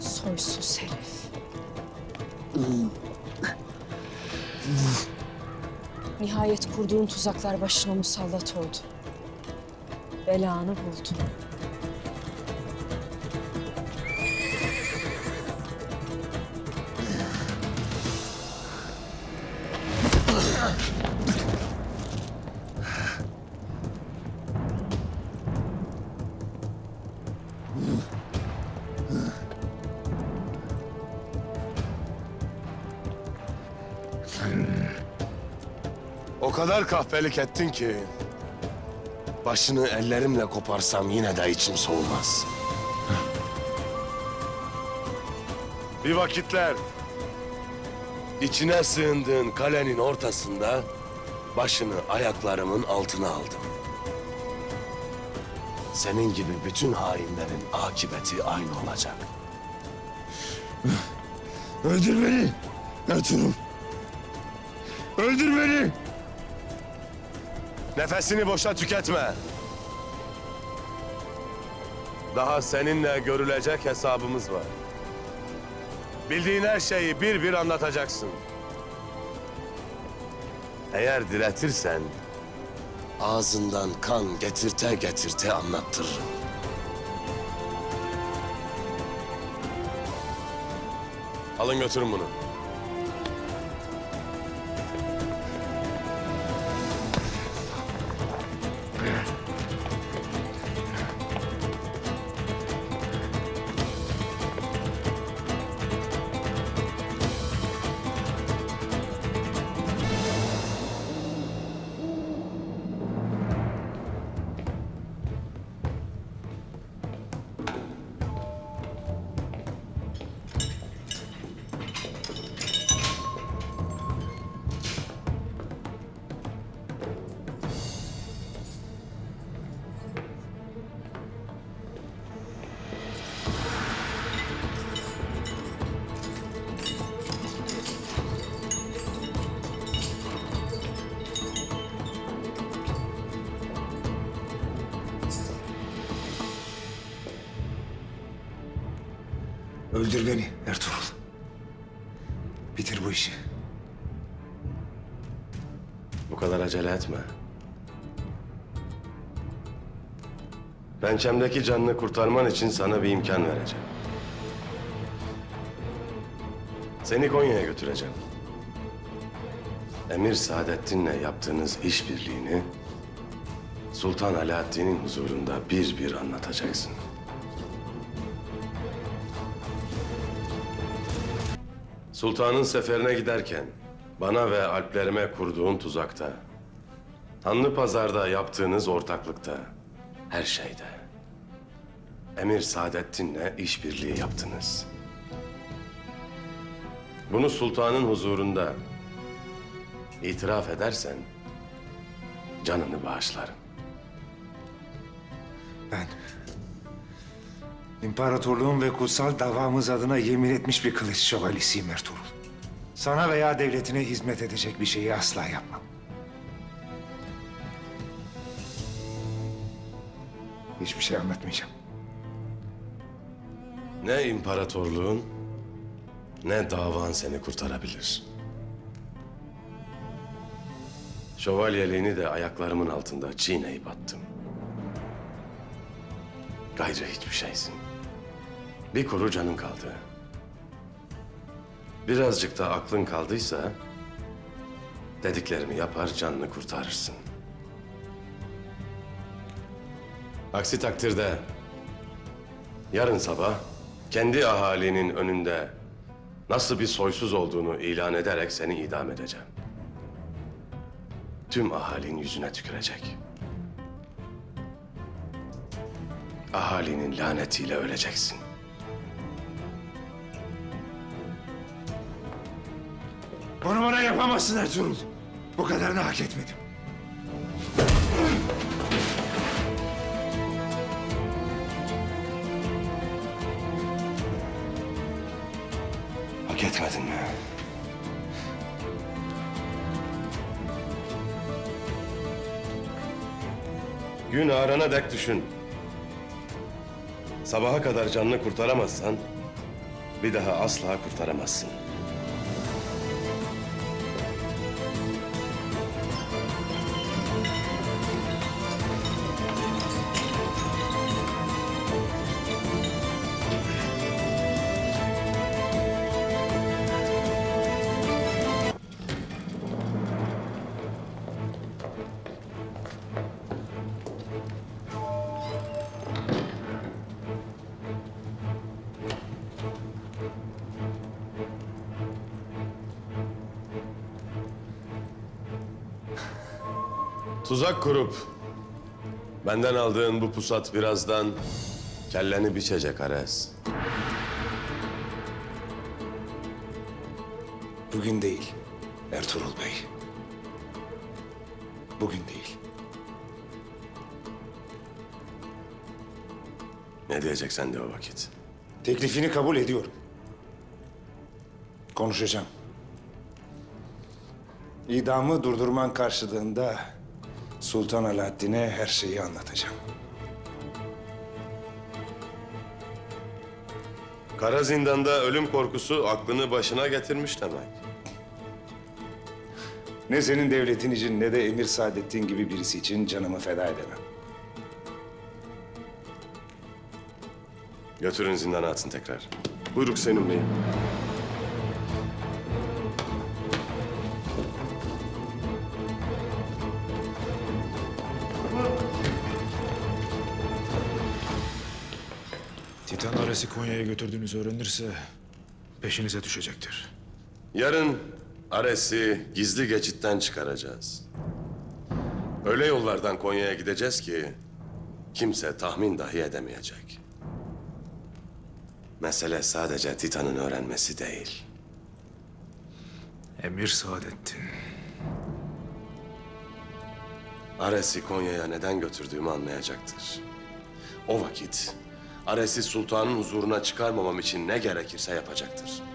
Soysuz herif. Nihayet kurduğun tuzaklar başına musallat oldu. Belanı buldun. O kadar kahpelik ettin ki... ...başını ellerimle koparsam yine de içim soğumaz. Bir vakitler... ...içine sığındığın kalenin ortasında... ...başını ayaklarımın altına aldım. Senin gibi bütün hainlerin akıbeti aynı olacak. Öldür beni Ertuğrul. Öldür beni. Nefesini boşa tüketme. Daha seninle görülecek hesabımız var. Bildiğin her şeyi bir bir anlatacaksın. Eğer diretirsen ağzından kan getirte getirte anlattırırım. Alın götürün bunu. Öldür beni Ertuğrul. Bitir bu işi. Bu kadar acele etme. Pençemdeki canını kurtarman için sana bir imkan vereceğim. Seni Konya'ya götüreceğim. Emir Saadettin'le yaptığınız işbirliğini Sultan Alaaddin'in huzurunda bir bir anlatacaksın. Sultanın seferine giderken bana ve alplerime kurduğun tuzakta, Hanlı Pazar'da yaptığınız ortaklıkta, her şeyde. Emir Saadettin'le işbirliği yaptınız. Bunu sultanın huzurunda itiraf edersen canını bağışlarım. Ben İmparatorluğum ve kutsal davamız adına yemin etmiş bir kılıç şövalyesiyim Ertuğrul. Sana veya devletine hizmet edecek bir şeyi asla yapmam. Hiçbir şey anlatmayacağım. Ne imparatorluğun ne davan seni kurtarabilir. Şövalyeliğini de ayaklarımın altında çiğneyip attım. Gayrı hiçbir şeysin. Bir kuru canın kaldı. Birazcık da aklın kaldıysa... ...dediklerimi yapar canını kurtarırsın. Aksi takdirde... ...yarın sabah kendi ahalinin önünde... ...nasıl bir soysuz olduğunu ilan ederek seni idam edeceğim. Tüm ahalin yüzüne tükürecek. Ahalinin lanetiyle öleceksin. Bunu bana yapamazsın Ertuğrul. Bu kadarını hak etmedim. Hak etmedin mi? Gün ağrana dek düşün. Sabaha kadar canını kurtaramazsan bir daha asla kurtaramazsın. Tuzak kurup benden aldığın bu pusat birazdan kelleni biçecek Ares. Bugün değil Ertuğrul Bey. Bugün değil. Ne diyeceksen de o vakit. Teklifini kabul ediyorum. Konuşacağım. İdamı durdurman karşılığında Sultan Alaaddin'e her şeyi anlatacağım. Kara zindanda ölüm korkusu aklını başına getirmiş demek. Ne senin devletin için ne de Emir Saadettin gibi birisi için canımı feda edemem. Götürün zindana atın tekrar. Buyruk senin beyim. Titan Ares'i Konya'ya götürdüğünüzü öğrenirse peşinize düşecektir. Yarın Ares'i gizli geçitten çıkaracağız. Öyle yollardan Konya'ya gideceğiz ki kimse tahmin dahi edemeyecek. Mesele sadece Titan'ın öğrenmesi değil. Emir Saadettin. Ares'i Konya'ya neden götürdüğümü anlayacaktır. O vakit Ares'i sultanın huzuruna çıkarmamam için ne gerekirse yapacaktır.